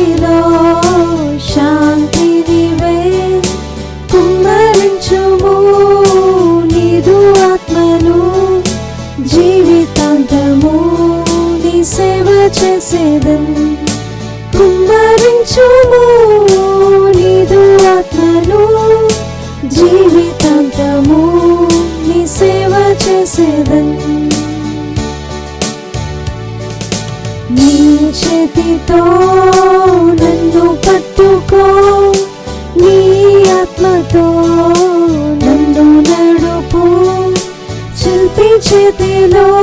హృదిలో శాంతి నీవే. కుమ్మరించుము నీదు ఆత్మను. జీవితాంతము నీ సేవ చేసేదన్ కుమ్మరించుము నీదు ఆత్మను. జీవితాంతము నీ సేవ చేసేదన్ చేతితో నన్ను పట్టుకో. నీ ఆత్మతో నన్ను నడుపు. శిల్పి చేతిలో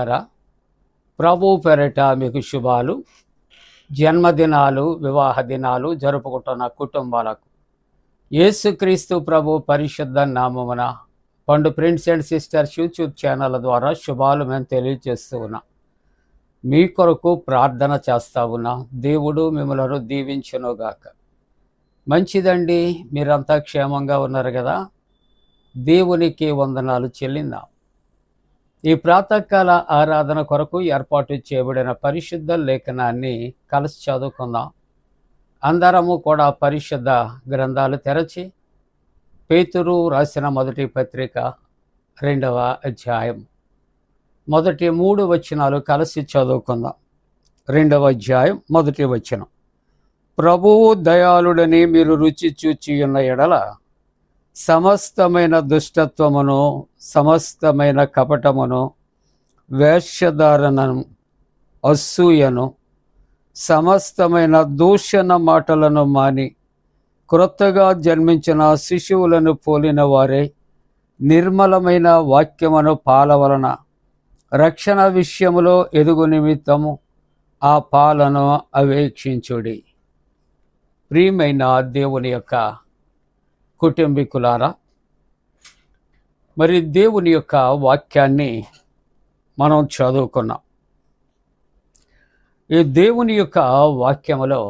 ప్రియులారా ప్రభు పెరట మీకు శుభాలు. జన్మదినాలు వివాహ దినాలు జరుపుకుంటున్న కుటుంబాలకు. యేసుక్రీస్తు ప్రభు పరిశుద్ధ నామమున పండు friends and sisters YouTube channel ద్వారా శుభాలు మేము తెలియజేస్తూ ఉన్నాం. మీ కొరకు ప్రార్థన చేస్తా ఉన్నా దేవుడు మిమ్మలను దీవించునుగాక. మంచిదండి మీరంతా క్షేమంగా ఉన్నారు కదా? దేవునికి వందనాలు చెల్లిందాం. ఈ ప్రాతకాల ఆరాధన కొరకు ఏర్పాటు చేయబడిన పరిశుద్ధ లేఖనాన్ని కలిసి చదువుకుందాం. అందరము కూడా పరిశుద్ధ గ్రంథాలు తెరచి పేతురు రాసిన మొదటి పత్రిక రెండవ అధ్యాయం మొదటి మూడు వచనాలు కలిసి చదువుకుందాం. రెండవ అధ్యాయం మొదటి వచనం. ప్రభువు దయాళుడని మీరు రుచి చూచి ఉన్న ఎడల సమస్తమైన దుష్టత్వమును సమస్తమైన కపటమును వేషధారణను అసూయను సమస్తమైన దూషణ మాటలను మాని క్రొత్తగా జన్మించిన శిశువులను పోలిన వారే నిర్మలమైన వాక్యమును పాలవలన రక్షణ విషయములో ఎదుగు నిమిత్తము ఆ పాలను అవేక్షించుడి. ప్రియమైన దేవుని యొక్క కుటుంబీకులారా మరి దేవుని యొక్క వాక్యాన్ని మనం చదువుకున్నాం. ఈ దేవుని యొక్క వాక్యములో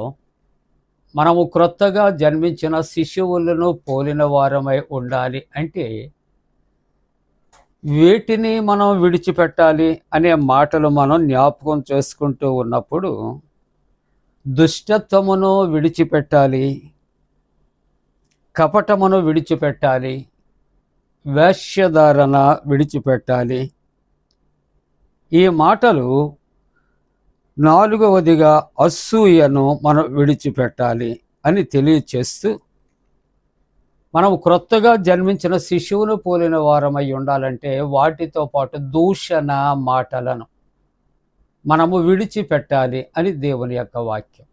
మనము క్రొత్తగా జన్మించిన శిశువులను పోలిన వారమై ఉండాలి అంటే వేటిని మనం విడిచిపెట్టాలి అనే మాటలు మనం జ్ఞాపకం చేసుకుంటూ ఉన్నప్పుడు దుష్టత్వమును విడిచిపెట్టాలి కపటమును విడిచిపెట్టాలి వేష్యధారణ విడిచిపెట్టాలి. ఈ మాటలు నాలుగవదిగా అసూయను మనం విడిచిపెట్టాలి అని తెలియచేస్తూ మనం క్రొత్తగా జన్మించిన శిశువును పోలిన వారమై ఉండాలంటే వాటితో పాటు దూషణ మాటలను మనము విడిచిపెట్టాలి అని దేవుని యొక్క వాక్యం.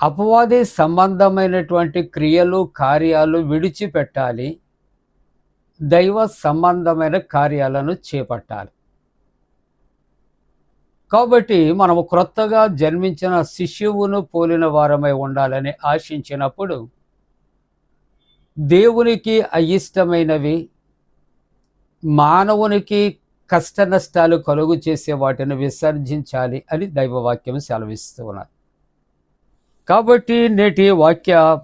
అపవాది సంబంధమైనటువంటి క్రియలు కార్యాలు విడిచిపెట్టాలి. దైవ సంబంధమైన కార్యాలను చేపట్టాలి. కాబట్టి మనము క్రొత్తగా జన్మించిన శిశువును పోలిన వారమై ఉండాలని ఆశించినప్పుడు దేవునికి అయిష్టమైనవి మానవునికి కష్ట నష్టాలు కలుగు చేసే వాటిని విసర్జించాలి అని దైవవాక్యం సెలవిస్తూ ఉన్నారు కాబట్టి నేటి వాక్య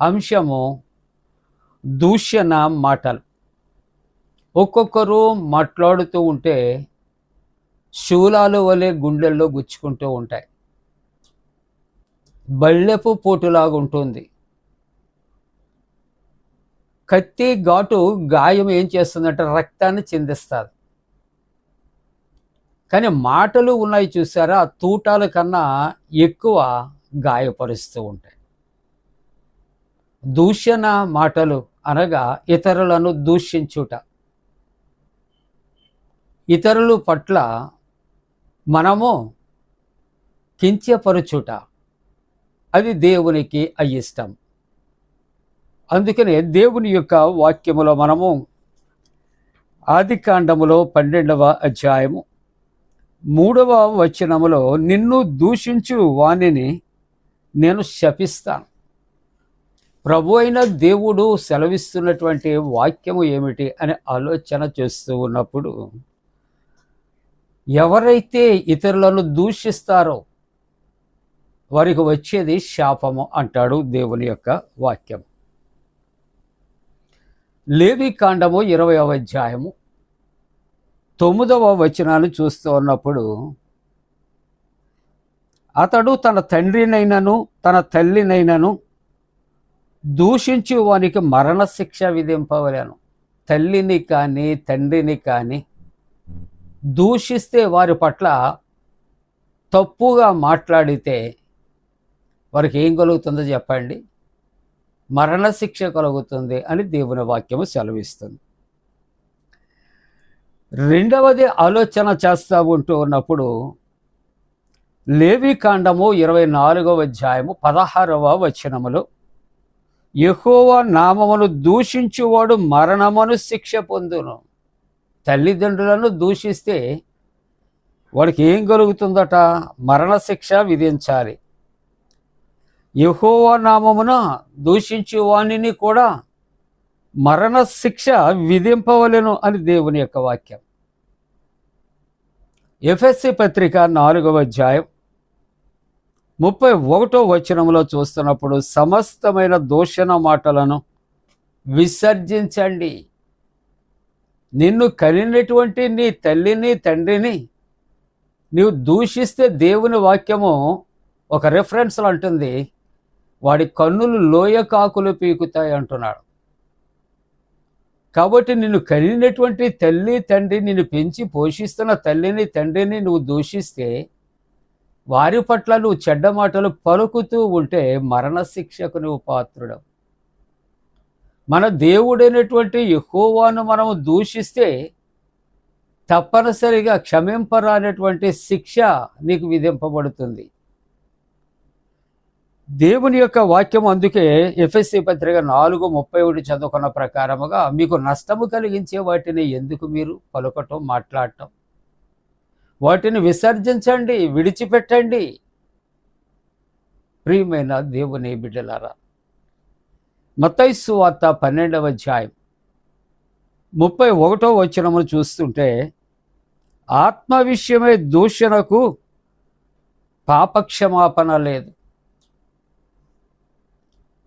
అంశము దూషణ మాటలు. ఒక్కొక్కరు మాట్లాడుతూ ఉంటే శూలాలు వలె గుండెల్లో గుచ్చుకుంటూ ఉంటాయి. బళ్ళెపు పోటులాగా ఉంటుంది. కత్తి ఘాటు గాయం ఏం చేస్తుందంటే రక్తాన్ని చిందిస్తుంది. కానీ మాటలు ఉన్నాయి చూసారా? తూటాల కన్నా ఎక్కువ గాయపరుస్తూ ఉంటాయి. దూషణ మాటలు అనగా ఇతరులను దూషించుట ఇతరుల పట్ల మనము కించపరుచుట. అది దేవునికి అయిష్టం. అందుకనే దేవుని యొక్క వాక్యములో మనము ఆది కాండములో పన్నెండవ అధ్యాయము మూడవ వచనములో నిన్ను దూషించు వాణిని నేను శపిస్తాను. ప్రభు అయిన దేవుడు సెలవిస్తున్నటువంటి వాక్యము ఏమిటి అని ఆలోచన చేస్తూ ఉన్నప్పుడు ఎవరైతే ఇతరులను దూషిస్తారో వారికి వచ్చేది శాపము అంటాడు దేవుని యొక్క వాక్యం లేవి కాండము ఇరవయవ అధ్యాయము తొమ్మిదవ వచనాన్ని చూస్తూ ఉన్నప్పుడు అతడు తన తండ్రినైనను తన తల్లినైనను దూషించి వానికి మరణశిక్ష విధింపవలను. తల్లిని కానీ తండ్రిని కానీ దూషిస్తే వారి పట్ల తప్పుగా మాట్లాడితే వారికి ఏం కలుగుతుందో చెప్పండి? మరణశిక్ష కలుగుతుంది అని దేవుని వాక్యము సెలవిస్తుంది. రెండవది ఆలోచన చేస్తూ ఉంటూ ఉన్నప్పుడు లేవి కాండము ఇరవై నాలుగవ అధ్యాయము పదహారవ వచనములు. యెహోవా నామమును దూషించువాడు మరణమును శిక్ష పొందును. తల్లిదండ్రులను దూషిస్తే వాడికి ఏం కలుగుతుందట మరణశిక్ష విధించాలి. యెహోవా నామమున దూషించు వాణిని కూడా మరణశిక్ష విధింపవలను విధింపవలెను అని దేవుని యొక్క వాక్యం. ఎఫ్ఎస్సి పత్రిక నాలుగవ అధ్యాయం ముప్పై ఒకటో వచనంలో చూస్తున్నప్పుడు సమస్తమైన దూషణ మాటలను విసర్జించండి. నిన్ను కనినటువంటి నీ తల్లిని తండ్రిని నీవు దూషిస్తే దేవుని వాక్యము ఒక రెఫరెన్స్లో అంటుంది. వాడి కన్నులు లోయ కాకులు పీకుతాయి అంటున్నాడు. కాబట్టి నిన్ను కలిగినటువంటి తల్లి తండ్రి నిన్ను పెంచి పోషిస్తున్న తల్లిని తండ్రిని నువ్వు దూషిస్తే వారి పట్ల నువ్వు చెడ్డ మాటలు పలుకుతూ ఉంటే మరణశిక్షకు నువ్వు పాత్రుడు మన దేవుడైనటువంటి యహోవాను మనము దూషిస్తే తప్పనిసరిగా క్షమింపరానటువంటి శిక్ష నీకు విధింపబడుతుంది. దేవుని యొక్క వాక్యం అందుకే ఎఫ్ఎస్సి పత్రిక నాలుగు ముప్పై ఒకటి చదువుకున్న ప్రకారముగా మీకు నష్టము కలిగించే వాటిని ఎందుకు మీరు పలుకటం మాట్లాడటం? వాటిని విసర్జించండి విడిచిపెట్టండి. ప్రియమైన దేవుని బిడ్డలారా మతైస్సు వార్త పన్నెండవ అధ్యాయం ముప్పై ఒకటో వచనమును చూస్తుంటే ఆత్మ విషయమే దూషణకు పాపక్షమాపణ లేదు.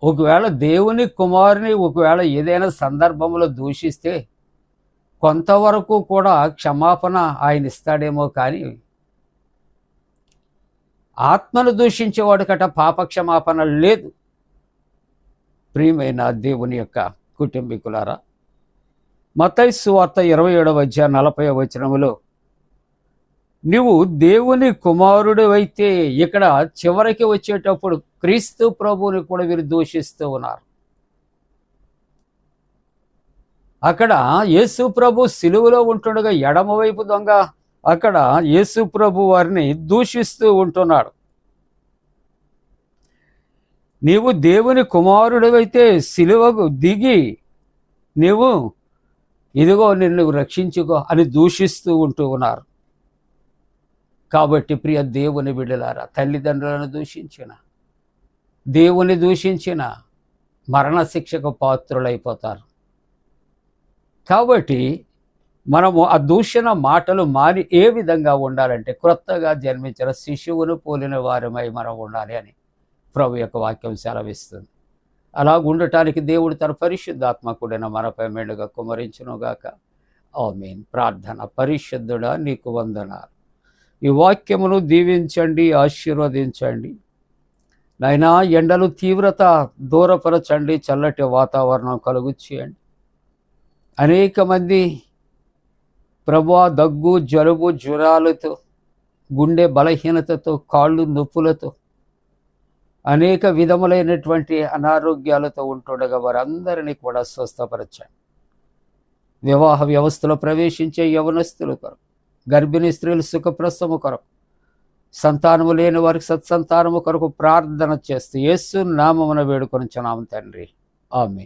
ఒకవేళ దేవుని కుమారుని ఒకవేళ ఏదైనా సందర్భంలో దూషిస్తే కొంతవరకు కూడా క్షమాపణ ఆయన ఇస్తాడేమో కానీ ఆత్మను దూషించేవాడికట పాప పాపక్షమాపణ లేదు. ప్రియమైన దేవుని యొక్క కుటుంబీకులారా మతై సువార్త ఇరవై ఏడవ అధ్యాయ నలభై వచనములో నీవు దేవుని కుమారుడు అయితే ఇక్కడ చివరికి వచ్చేటప్పుడు క్రీస్తు ప్రభువుని కూడా వీరు దూషిస్తూ ఉన్నారు. అక్కడ యేసు ప్రభు సిలువలో ఉంటుండగా ఎడమవైపు దొంగ. అక్కడ యేసు ప్రభు వారిని దూషిస్తూ ఉంటున్నాడు. నీవు దేవుని కుమారుడివైతే సిలువకు దిగి నీవు ఇదిగో నిన్ను రక్షించుకో అని దూషిస్తూ ఉంటూ ఉన్నారు. కాబట్టి ప్రియ దేవుని బిడ్డలారా తల్లిదండ్రులను దూషించిన దేవుని దూషించిన మరణశిక్షకు పాత్రులైపోతారు. కాబట్టి మనము ఆ దూషణ మాటలు మారి ఏ విధంగా ఉండాలంటే క్రొత్తగా జన్మించిన శిశువును పోలిన వారమై మనం ఉండాలి అని ప్రభు యొక్క వాక్యం సెలవిస్తుంది. అలా ఉండటానికి దేవుడు తన పరిశుద్ధాత్మకుడైన మనపై మెండుగా కుమరించునుగాక. మీన్ ప్రార్థన పరిశుద్ధుడా నీకు వందనాలు. ఈ వాక్యమును దీవించండి ఆశీర్వదించండి. నైనా ఎండలు తీవ్రత దూరపరచండి చల్లటి వాతావరణం కలుగు చేయండి. అనేక మంది ప్రభా దగ్గు జలుబు జ్వరాలతో గుండె బలహీనతతో కాళ్ళు నొప్పులతో అనేక విధములైనటువంటి అనారోగ్యాలతో ఉంటుండగా వారందరినీ కూడా స్వస్థపరచండి. వివాహ వ్యవస్థలో ప్రవేశించే యవనస్తుల కొరకు గర్భిణీ స్త్రీలు సుఖప్రసవము కొరకు సంతానము లేని వారికి సత్సంతానము కొరకు ప్రార్థన చేస్తూ యేసు నామమున వేడుకొనిచున్నాము తండ్రి. ఆమె